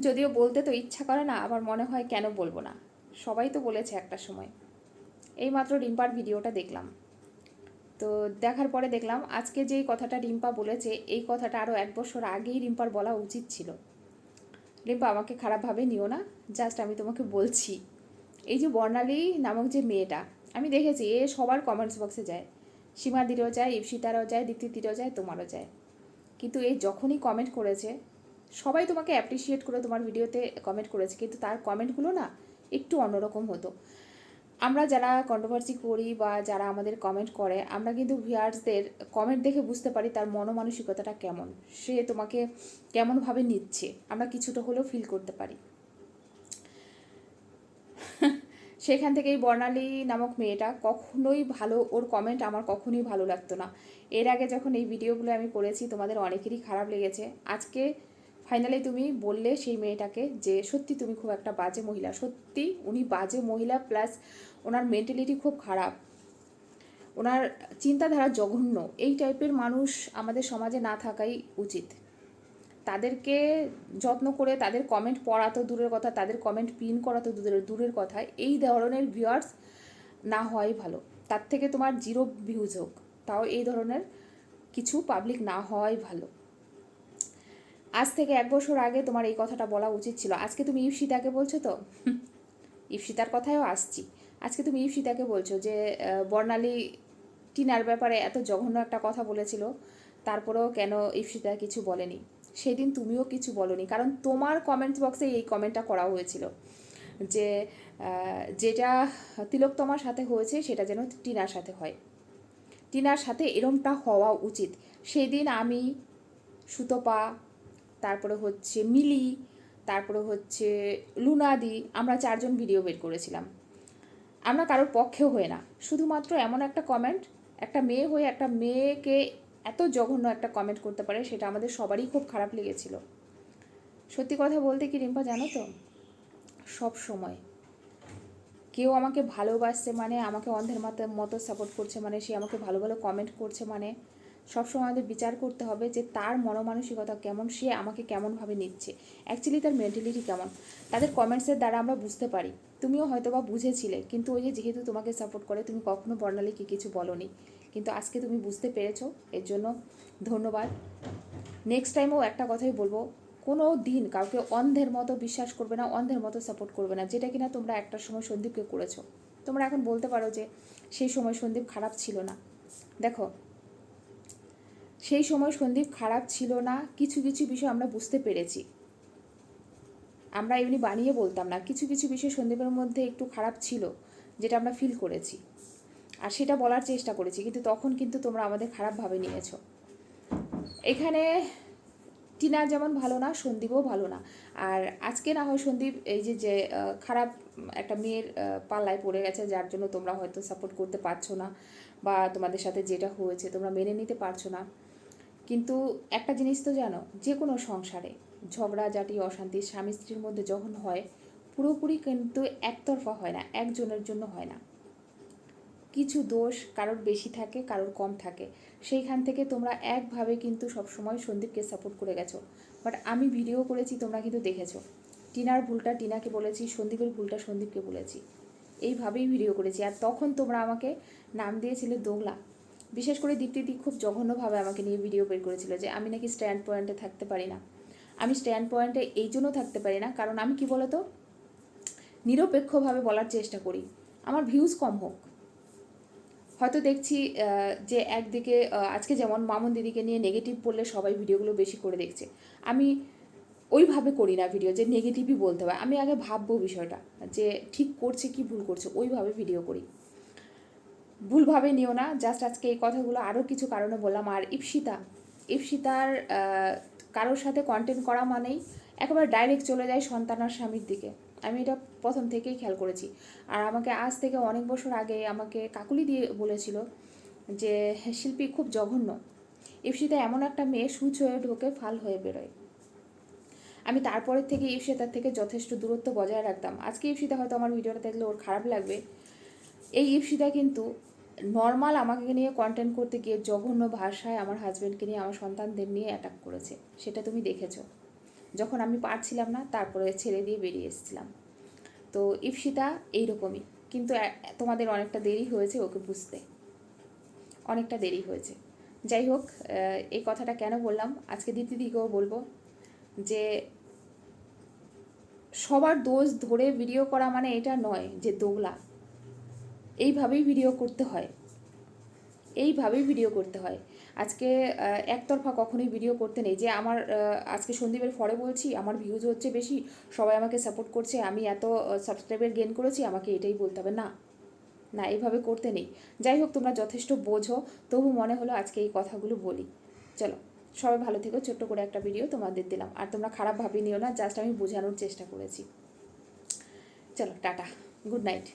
যদিও বলতে তো ইচ্ছা করে না, আবার মনে হয় কেন বলব না। সবাই তো বলেছে একটা সময়। এইমাত্র রিম্পার ভিডিওটা দেখলাম। তো দেখার পরে দেখলাম, আজকে যেই কথাটা রিম্পা বলেছে, এই কথাটা আরও এক বছর আগেই রিম্পার বলা উচিত ছিল। রিম্পা, আমাকে খারাপভাবে নিও না, জাস্ট আমি তোমাকে বলছি। এই যে বর্ণালী নামক যে মেয়েটা, আমি দেখেছি, এ সবার কমেন্টস বক্সে যায়। সীমাদিরও যায় ইপসিতারও যায়, দীপ্তিতিরও যায়, তোমারও যায়। কিন্তু এ যখনই কমেন্ট করেছে সবাই তোমাকে অ্যাপ্রিসিয়েট করে তোমার ভিডিওতে কমেন্ট করেছে, কিন্তু তার কমেন্টগুলো না একটু অন্যরকম হতো। আমরা যারা কন্ট্রোভার্সি করি বা যারা আমাদের কমেন্ট করে, আমরা কিন্তু ভিউয়ার্সদের কমেন্ট দেখে বুঝতে পারি তার মনোমানসিকতাটা কেমন। সে তোমাকে কেমনভাবে নিচ্ছে, আমরা কিছুটা হলেও ফিল করতে পারি। সেখান থেকে এই বর্ণালী নামক মেয়েটা কখনোই ভালো, ওর কমেন্ট আমার কখনোই ভালো লাগতো না। এর আগে যখন এই ভিডিওগুলো আমি করেছি, তোমাদের অনেকেরই খারাপ লেগেছে। আজকে ফাইনালি তুমি বললে সেই মেয়েটাকে যে, সত্যি তুমি খুব একটা বাজে মহিলা। সত্যি উনি বাজে মহিলা প্লাস ওনার মেন্টালিটি খুব খারাপ। ওনার চিন্তাধারা জঘন্য। এই টাইপের মানুষ আমাদের সমাজে না থাকাই উচিত। তাদেরকে যত্ন করে তাদের কমেন্ট পড়া তো দূরের কথা, তাদের কমেন্ট পিন করা তো দূরের দূরের কথা। এই ধরনের ভিউয়ার্স না হওয়াই ভালো। তার থেকে তোমার জিরো ভিউজ হোক। তাও এই ধরনের কিছু পাবলিক না হওয়াই ভালো। আজ থেকে এক বছর আগে তোমার এই কথাটা বলা উচিত ছিল। আজকে তুমি ইপসিতাকে বলছো তো? ইপসিতার কথায়ও আসছি। আজকে তুমি ইপসিতাকে বলছো যে বর্ণালী টিনার ব্যাপারে এত জঘন্য একটা কথা বলেছিল, তারপরেও কেন ইপসিতা কিছু বলেনি? সেদিন তুমিও কিছু বলনি, কারণ তোমার কমেন্ট বক্সে এই কমেন্টটা করা হয়েছিল যে যেটা তিলোত্তমার সাথে হয়েছে সেটা যেন টিনার সাথে হয়। টিনার সাথে এরমটা হওয়া উচিত। সেদিন আমি সুতপা তারপরে হচ্ছে মিলি, তারপরে হচ্ছে লুনাদি, আমরা চারজন ভিডিও বের করেছিলাম। আমরা কারোর পক্ষেও হয়ে না। শুধুমাত্র এমন একটা কমেন্ট একটা মেয়ে হয়ে একটা মেয়েকে এত জঘন্য একটা কমেন্ট করতে পারে, সেটা আমাদের সবারই খুব খারাপ লেগেছিল। সত্যি কথা বলতে কি রিম্পা, জানো তো? সব সময়। কেউ আমাকে ভালোবাসছে মানে আমাকে অন্ধের মতো মতো সাপোর্ট করছে মানে সে আমাকে ভালো ভালো কমেন্ট করছে মানে সবসময় আমাদের বিচার করতে হবে যে তার মনোমানসিকতা কেমন, সে আমাকে কেমনভাবে নিচ্ছে। অ্যাকচুয়ালি তার মেন্টালিটি কেমন? তাদের কমেন্টসের দ্বারা আমরা বুঝতে পারি। তুমিও হয়তো বা বুঝেছিলে, কিন্তু ওই যে যেহেতু তোমাকে সাপোর্ট করে, তুমি কখনো বর্ণালীকে কিছু বলনি। কিন্তু আজকে তুমি বুঝতে পেরেছ, এর জন্য ধন্যবাদ। নেক্সট টাইমও একটা কথাই বলব, কোনো দিন কাউকে অন্ধের মতো বিশ্বাস করবে না, অন্ধের মতো সাপোর্ট করবে না, যেটা কিনা তোমরা একটা সময় সন্দীপকে করেছ। তোমরা এখন বলতে পারো যে সেই সময় সন্দীপ খারাপ ছিল না। দেখো সেই সময় সন্দীপ খারাপ ছিল না, কিছু কিছু বিষয় আমরা বুঝতে পেরেছি। আমরা এমনি বানিয়ে বলতাম না, কিছু কিছু বিষয় সন্দীপের মধ্যে একটু খারাপ ছিল, যেটা আমরা ফিল করেছি। আর সেটা বলার চেষ্টা করেছি, কিন্তু তখন কিন্তু তোমরা আমাদের খারাপভাবে নিয়েছো। এখানে টিনা যেমন ভালো না, সন্দীপও ভালো না। আর আজকে না হয় সন্দীপ এই যে যে খারাপ একটা মেয়ের পাল্লায় পড়ে গেছে, যার জন্য তোমরা হয়তো সাপোর্ট করতে পারছ না, বা তোমাদের সাথে যেটা হয়েছে তোমরা মেনে নিতে পারছ না। কিন্তু একটা জিনিস তো জানো যে কোনো সংসারে ঝগড়াঝাটি অশান্তি, স্বামী স্ত্রীর মধ্যে যখন হয়, পুরোপুরি কিন্তু একতরফা হয় না, একজনের জন্য হয় না। কিছু দোষ কারোর বেশি থাকে, কারোর কম থাকে। সেইখান থেকে তোমরা একভাবে কিন্তু সবসময় সন্দীপকে সাপোর্ট করে গেছো। বাট আমি ভিডিও করেছি, তোমরা কিন্তু দেখেছ। টিনার ভুলটা, টিনাকে বলেছি, সন্দীপের ভুলটা সন্দীপকে বলেছি। এইভাবেই ভিডিও করেছি। আর তখন তোমরা আমাকে নাম দিয়েছিলে দোগলা বিশেষ করে দীপ্তিদি খুব জঘন্যভাবে আমাকে নিয়ে ভিডিও বের করেছিল যে আমি নাকি স্ট্যান্ড পয়েন্টে থাকতে পারি না। আমি স্ট্যান্ড পয়েন্টে এই জন্য থাকতে পারি না, কারণ আমি কি বলতো? নিরপেক্ষভাবে বলার চেষ্টা করি। আমার ভিউজ কম হোক। হয়তো দেখছি যে একদিকে আজকে যেমন মামুন দিদিকে নিয়ে নেগেটিভ পড়লে সবাই ভিডিওগুলো বেশি করে দেখছে। আমি ওইভাবে করি না ভিডিও যে নেগেটিভই বলতে হবে আমি আগে ভাববো বিষয়টা, যে ঠিক করছে কি ভুল করছে, ওইভাবে ভিডিও করি। ভুলভাবে নিও না জাস্ট আজকে এই কথাগুলো আরও কিছু কারণে বললাম। আর ইপসিতা ইপসিতার কারোর সাথে কন্টেন্ট করা মানেই একেবারে ডাইরেক্ট চলে যায় সন্তানার স্বামীর দিকে। আমি এটা প্রথম থেকেই খেয়াল করেছি। আর আমাকে আজ থেকে অনেক বছর আগে আমাকে কাকুলি দিয়ে বলেছিল যে, শিল্পী খুব জঘন্য। ইপসিতা এমন একটা মেয়ে সুচ হয়ে ঢোকে, ফাল হয়ে বেরোয়। আমি তারপরের থেকে ইপসিতার থেকে যথেষ্ট দূরত্ব বজায় রাখতাম। আজকে ইপসিতা হয়তো আমার ভিডিওটা দেখলে ওর খারাপ লাগবে। এই ইপসিতা কিন্তু নর্মাল আমাকে নিয়ে কন্টেন্ট করতে গিয়ে জঘন্য ভাষায় আমার হাজব্যান্ডকে নিয়ে আমার সন্তানদের নিয়ে অ্যাটাক করেছে। সেটা তুমি দেখেছ। যখন আমি পারছিলাম না, তারপরে ছেড়ে দিয়ে বেরিয়ে এসেছিলাম। তো ইপসিতা এইরকমই। কিন্তু তোমাদের অনেকটা দেরি হয়েছে ওকে বুঝতে। অনেকটা দেরি হয়েছে। যাই হোক এই কথাটা কেন বললাম? আজকে দিদিকেও বলব যে, সবার দোষ ধরে ভিডিও করা মানে এটা নয় যে দোগলা। এইভাবেই ভিডিও করতে হয়। এইভাবেই ভিডিও করতে হয়। আজকে একতরফা কখনোই ভিডিও করতে নেই। যে আমার আজকে সন্দীপের ফরে বলছি, আমার ভিউজ হচ্ছে বেশি, সবাই আমাকে সাপোর্ট করছে, আমি এত সাবস্ক্রাইবার গেন করেছি, আমাকে এটাই বলতে হবে। না না, এইভাবে করতে নেই। যাই হোক, তোমরা যথেষ্ট বোঝো, তবু মনে হলো আজকে এই কথাগুলো বলি। চলো, সবাই ভালো থেকো, ছোট্ট করে একটা ভিডিও তোমাদের দিলাম। আর তোমরা খারাপ ভাবি নিও না জাস্ট আমি বোঝানোর চেষ্টা করেছি। চলো, টাটা গুড নাইট